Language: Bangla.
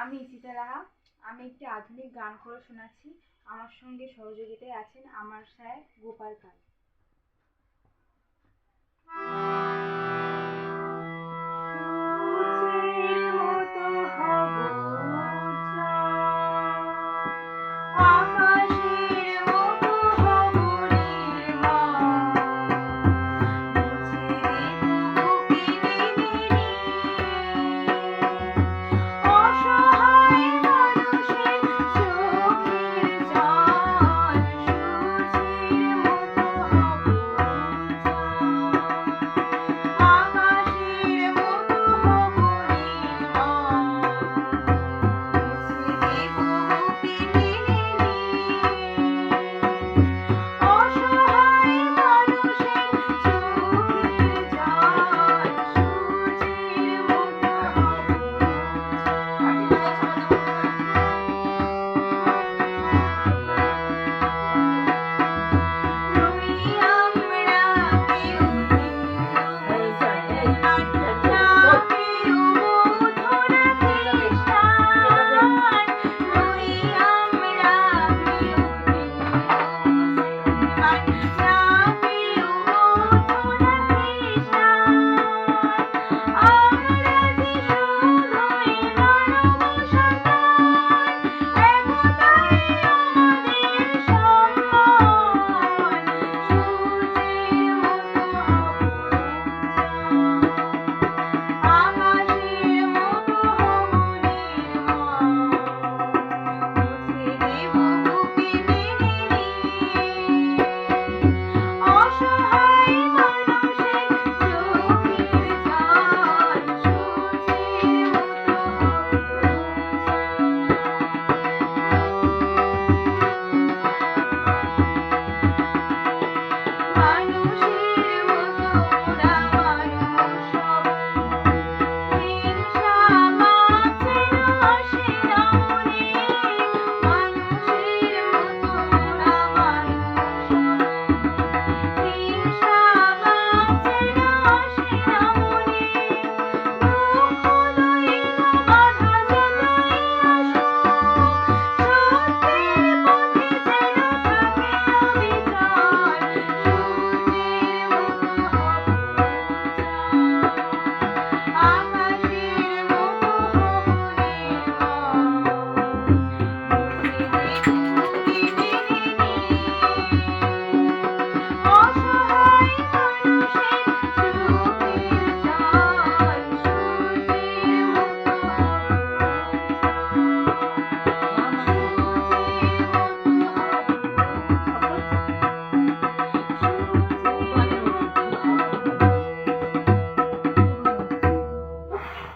আমি সীতারাহা আমি একটি আধুনিক গান করে শোনাচ্ছি। আমার সঙ্গে সহযোগিতায় আছেন আমার স্যার গোপাল পাল।